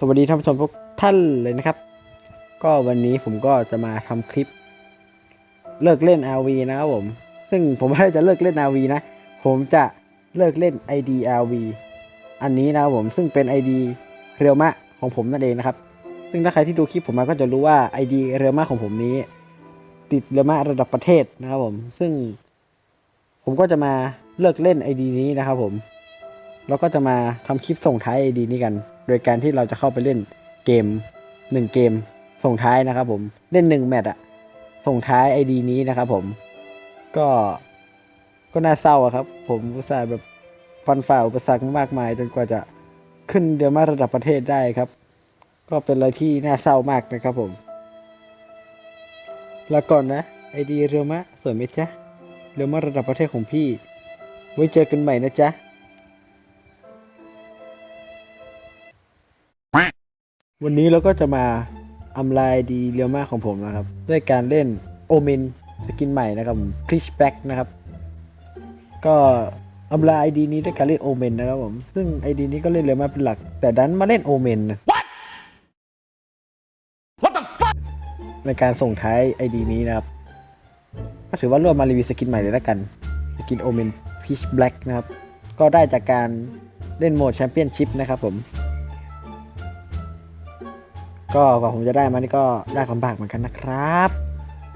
สวัสดีท่านผู้ชมทุกท่านเลยนะครับ ก็วันนี้ผมก็จะมาทำคลิป เลิกเล่น RV นะครับผม ซึ่งผมไม่ได้จะเลิกเล่น RV นะ ผมจะเลิกเล่น ID RV อันนี้นะครับผมซึ่งเป็น ID เรียวมะของผมนั่นเองนะครับ ซึ่งถ้าใครที่ดูคลิปผมมาก็จะรู้ว่า ID เรียวมะของผมนี้ ติดเรียวมะระดับประเทศนะครับผม ซึ่ง ผมก็จะมาเลิกเล่น ID นี้นะครับผม แล้วก็จะมาทำคลิปส่งท้าย ID นี้กัน โดยการที่เราจะเข้าไปเล่นเกมหนึ่งเกม ส่งท้ายนะครับผมเล่นหนึ่งแมตช์อะส่งท้าย ID นี้นะครับผมก็ก็น่าเศร้าครับ ผมอุตส่าห์แบบฟันฝ่าอุปสรรคมากมาย จนกว่าจะขึ้นเดือมาระดับประเทศได้ครับ ก็เป็นอะไรที่น่าเศร้ามากนะครับผม แล้วก่อนนะ ID เรียวมะสวยไหมจ๊ะเรียวมะระดับประเทศของพี่ ไว้เจอกันใหม่นะจ๊ะ วันนี้เราก็จะมาอำลายดีเรียวมากของผมนะครับ ด้วยการเล่นโอเมนสกินใหม่นะครับผมคลิชแบ็กนะครับ ก็อำลายไอดีนี้ด้วยการเล่นโอเมนนะครับผมซึ่งไอดีนี้ก็เล่นเรียวมากเป็นหลัก แต่ดันมาเล่นโอเมน What the fuck ในการส่งท้ายไอดีนี้นะครับก็ถือว่าร่วมมารีวิวสกินใหม่เลยแล้วกันสกินโอเมนพีชแบล็กนะครับ ก็ได้จากการเล่นโหมดแชมเปี้ยนชิพนะครับผม ก็กว่าผมจะได้มานี่ก็ยากลำบากเหมือนกันนะครับ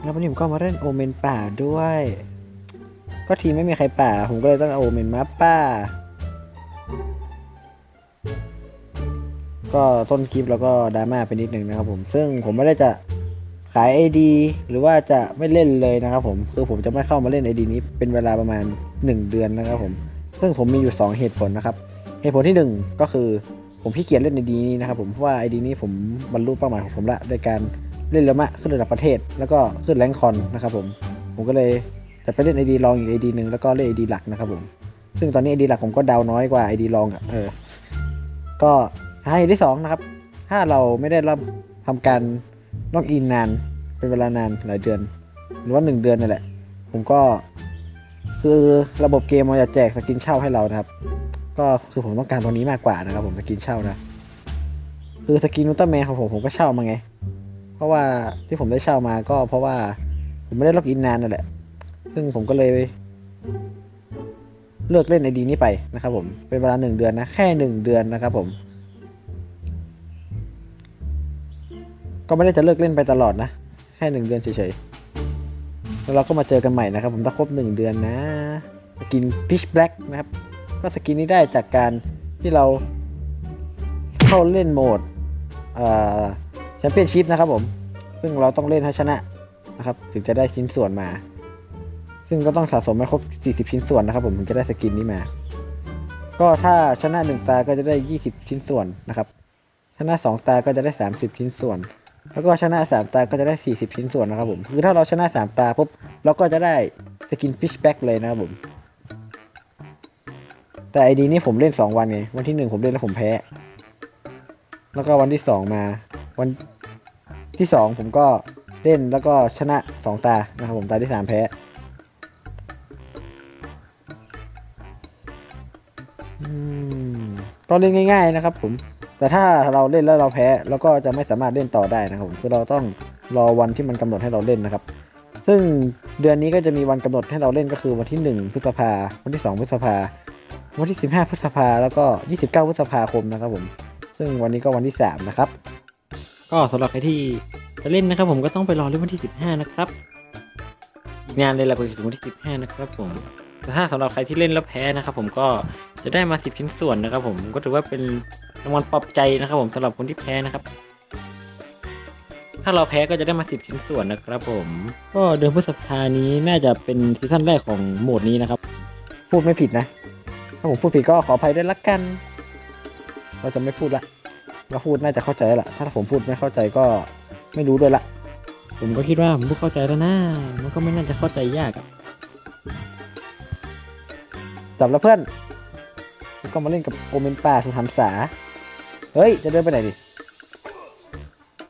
แล้ววันนี้ผมก็มาเล่นโอเมนป่าด้วย ก็ทีไม่มีใครป่า ผมก็เลยต้องเอาโอเมนมาป่า ก็ต้นคลิปแล้วก็ดราม่าไปนิดนึงนะครับผม ซึ่งผมไม่ได้จะขาย ID หรือว่าจะไม่เล่นเลยนะครับผมคือผมจะไม่เข้ามาเล่น ID นี้เป็นเวลาประมาณ 1 เดือนนะครับผม ซึ่งผมมีอยู่ 2 เหตุผลนะครับ เหตุผลที่ 1 ก็คือ ผมขี้เกียจเล่น ID นี้นะครับผมเพราะว่า ID นี้ผมบรรลุเป้าหมายของผมละโดยการเล่นเรมะขึ้นระดับประเทศ แล้วก็ขึ้นแรงค์คอนนะครับผมผมก็เลยจะไปเล่น ID รองอีก ID หนึ่งแล้วก็เล่น ID หลักนะครับผมซึ่งตอนนี้ ID หลักผมก็ดาวน้อยกว่า ID รองอะเออก็ให้ที่สองนะครับ ถ้าเราไม่ได้รับทำการล็อกอินนานเป็นเวลานานหลายเดือน หรือว่าหนึ่งเดือนนี่แหละ ผมก็คือระบบเกมมันจะแจกสกินเช่าให้เรานะครับ ก็คือผมต้องการตัวนี้มากกว่านะครับผมสกินเช่านะคือสกินอุลตร้าแมนของผมผมก็เช่ามาไง เพราะว่าที่ผมได้เช่ามาก็เพราะว่าผมไม่ได้ล็อกอินนานนั่นแหละ ซึ่งผมก็เลย เลิกเล่นในดีนี้ไปนะครับผมเป็นเวลาหนึ่งเดือนนะ แค่หนึ่งเดือนนะครับผม ก็ไม่ได้จะเลิกเล่นไปตลอดนะ แค่หนึ่งเดือนเฉยๆแล้วเราก็มาเจอกันใหม่นะครับผมถ้าครบหนึ่งเดือนนะกินพิชแบล็กนะครับ ก็สกินนี้ได้จากการที่เราเข้าเล่นโหมดแชมเปี้ยนชิพนะครับผม ซึ่งเราต้องเล่นให้ชนะนะครับ ถึงจะได้ชิ้นส่วนมา ซึ่งก็ต้องสะสมให้ครบ 40 ชิ้นส่วนนะครับ ผมถึงจะได้สกินนี้มา ก็ถ้าชนะ 1 ตาก็จะได้ 20 ชิ้นส่วนนะครับ ชนะ 2 ตาก็จะได้ 30 ชิ้นส่วน แล้วก็ชนะ 3 ตาก็จะได้ 40 ชิ้นส่วนนะครับผม คือถ้าเราชนะ 3 ตาปุ๊บเราก็จะได้สกินฟิชแบ็กเลยนะครับผม แต่ไอดีนี้ผมเล่น2วันไงวันที่1ผมเล่นแล้วผมแพ้ แล้วก็วันที่2มา วันที่2ผมก็เล่นแล้วก็ชนะ2ตานะครับผมตาที่3แพ้อืมก็เล่นง่าย ๆนะครับผม แต่ถ้าเราเล่นแล้วเราแพ้เราก็จะไม่สามารถเล่นต่อได้นะครับผมคือเราต้องรอวันที่มันกำหนดให้เราเล่นนะครับ ซึ่งเดือนนี้ก็จะมีวันกำหนดให้เราเล่นก็คือวันที่ 1 พฤษภาวันที่ 2 พฤษภา วันที่ 15 พฤษภาแล้วก็ 29 พฤษภาคมนะครับผม ซึ่งวันนี้ก็วันที่ 3 นะครับ ก็สำหรับใครที่จะเล่นนะครับผมก็ต้องไปรอเล่นวันที่ 15 นะครับอีกงานเลยละไปถึงวันที่ 15 นะครับผมแต่ถ้าสำหรับใครที่เล่นแล้วแพ้นะครับผมก็จะได้มา 10 ชิ้นส่วนนะครับ ผมก็ถือว่าเป็นรางวัลปลอบใจนะครับ ผมสำหรับคนที่แพ้นะครับถ้าเราแพ้ก็จะได้มา10ชิ้นส่วนนะครับผม ก็เดือนพฤษภานี้น่าจะเป็นซีซั่นแรกของโหมดนี้นะครับ พูดไม่ผิดนะ ถ้าผมพูดผิดก็ขออภัยด้วยละกัน เราจะไม่พูดละเราพูดน่าจะเข้าใจแล้วล่ะถ้าผมพูดไม่เข้าใจก็ไม่รู้ด้วยละ ผมก็คิดว่าผมพูดเข้าใจแล้วนะมันก็ไม่น่าจะเข้าใจยากอะจับแล้วเพื่อนแล้วก็มาเล่นกับโอเมนป่าสุหันษาเฮ้ย จะเดินไปไหนดิ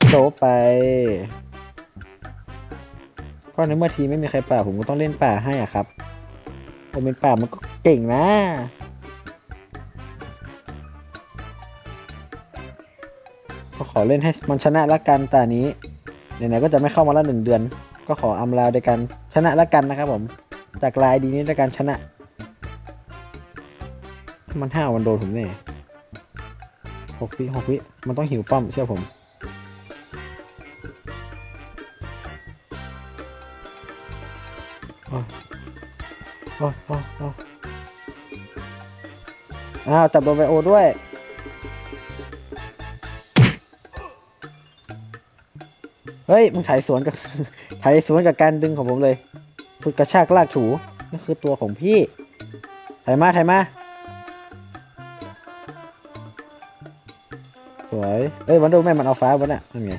โดบไป ก็ในเมื่อทีมไม่มีใครป่าผมก็ต้องเล่นป่าให้อะครับ โอเมนป่ามันก็เก่งนะ ก็ขอเล่นให้มันชนะละกันแตานี้ไหนๆก็จะไม่เข้ามาละหนึ่งเดือน ก็ขออำลาโดยการชนะละกันนะครับผม จากลายดีนี้ด้วยการชนะ มันห้าวันโดนผมแน่หกวิหกวิมันต้องหิวป้อมเชื่อผมโอ้โอ้โอ้ยโอ้ยอ้าวจับโดนไบโอด้วย เฮ้ยมึงถ่ายสวนกับถ่ายสวนกับการดึงของผมเลยฝึกกระชากลากถูนี่คือตัวของพี่ถ่ายมาถ่ายมาสวยเอ้ยวันดูแม่มันเอาฟ้าวันน่ะนั่นไง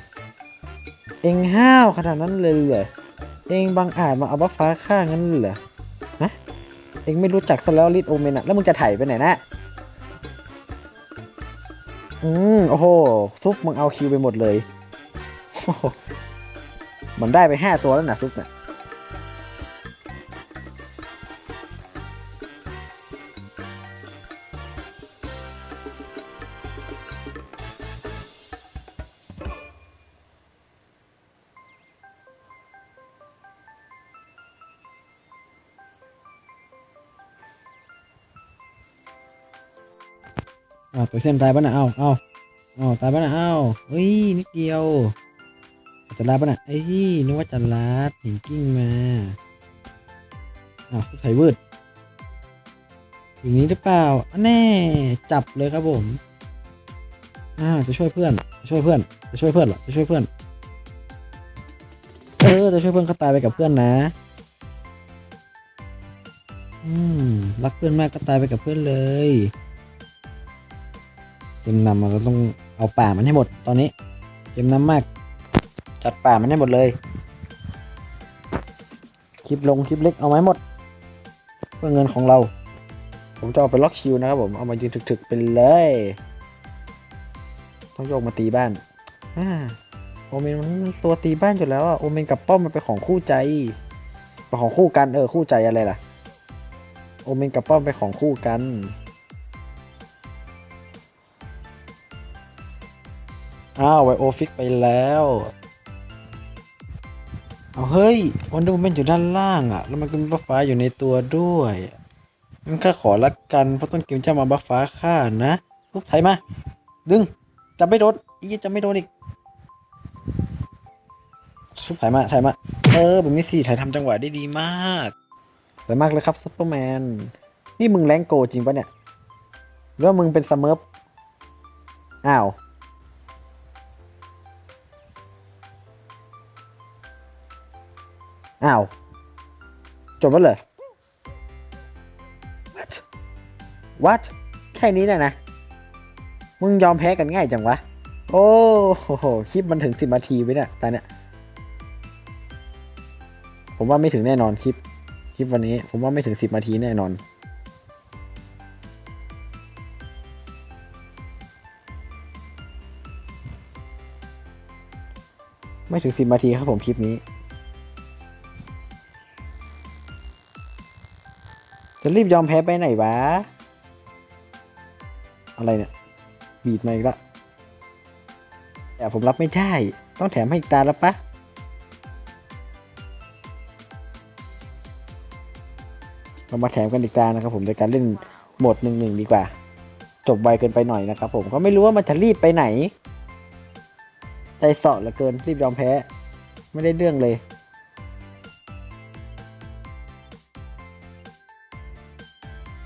เองห้าวขนาดนั้นเลยเหรอเองบังอาจมาเอาบัฟฟ้าข้างนั้นเหรอฮะเองไม่รู้จักซะแล้วลิทโอเมนอะแล้วมึงจะถ่ายไปไหนนะอืมโอ้โหซุปมึงเอาคิวไปหมดเลยโอ้โห มันได้ไปห้าตัวแล้วนะซุปเนี่ยอ้าวตัวเส้นตายปะนะเอ้าเอ้าเอ้าตายปะนะเอ้าเฮ้ยนิดเดียว จะลาดปะน่ะไอ้ยนึกว่าจะลาดหินกิ้งมาอ้าวไถวืดอย่างนี้หรือเปล่าอันแน่จับเลยครับผมอ้าวจะช่วยเพื่อนจะช่วยเพื่อนจะช่วยเพื่อนเหรอจะช่วยเพื่อนเออจะช่วยเพื่อนเขาตายไปกับเพื่อนนะ อืมรักเพื่อนมากก็ตายไปกับเพื่อนเลยเกมนำเราต้องเอาป่ามันให้หมดตอนนี้เกมนำมาก จัดป่ามันให้หมดเลย คลิปลงคลิปเล็กเอาไว้หมด เพื่อเงินของเรา ผมจะเอาไปล็อกคิวนะครับผม เอามายืนถึกๆไปเลย ต้องโยกมาตีบ้านอ่าโอเมนมันตัวตีบ้านอยู่แล้วอะโอเมนกับป้อมมันเป็นของคู่ใจเป็นของคู่กันเออคู่ใจอะไรล่ะ โอเมนกับป้อมเป็นของคู่กัน อ้าวไวโอฟิกไปแล้ว เอาเฮ้ยวันดูมันอยู่ด้านล่างอะแล้วมันก็มีบัฟฟ้าอยู่ในตัวด้วยมันข้าขอละกันเพราะต้นเกมจะมาบัฟฟ้าข้านะทุบไถมา ดึงจะไม่โดนอีจะไม่โดนอีกทุบไถมาไถมา เออแบบนี้สิไถทำจังหวะได้ดีมากสวยมากเลยครับซุปเปอร์แมน นี่มึงแรงโกจริงปะเนี่ยหรือว่ามึงเป็นสเมิร์ฟอ้าว อ้าว จบแล้วเหรอ what what แค่นี้เนี่ยนะ มึงยอมแพ้กันง่ายจังวะ โอ้โห คลิปมันถึงสิบนาทีไปเนี่ยตอนเนี้ยผมว่าไม่ถึงแน่นอนคลิป คลิปวันนี้ ผมว่าไม่ถึงสิบนาทีแน่นอนไม่ถึงสิบนาทีครับผมคลิปนี้ จะรีบยอมแพ้ไปไหนวะ อะไรเนี่ย บีดมาอีกแล้วแต่ผมรับไม่ได้ ต้องแถมให้อีกตาแล้วปะเรามาแถมกันอีกตานะครับผมโดยการเล่นโหมดหนึ่งหนึ่งดีกว่า จบไวเกินไปหน่อยนะครับผมก็ไม่รู้ว่ามันจะรีบไปไหน ใจเสาะเหลือเกินรีบยอมแพ้ ไม่ได้เรื่องเลย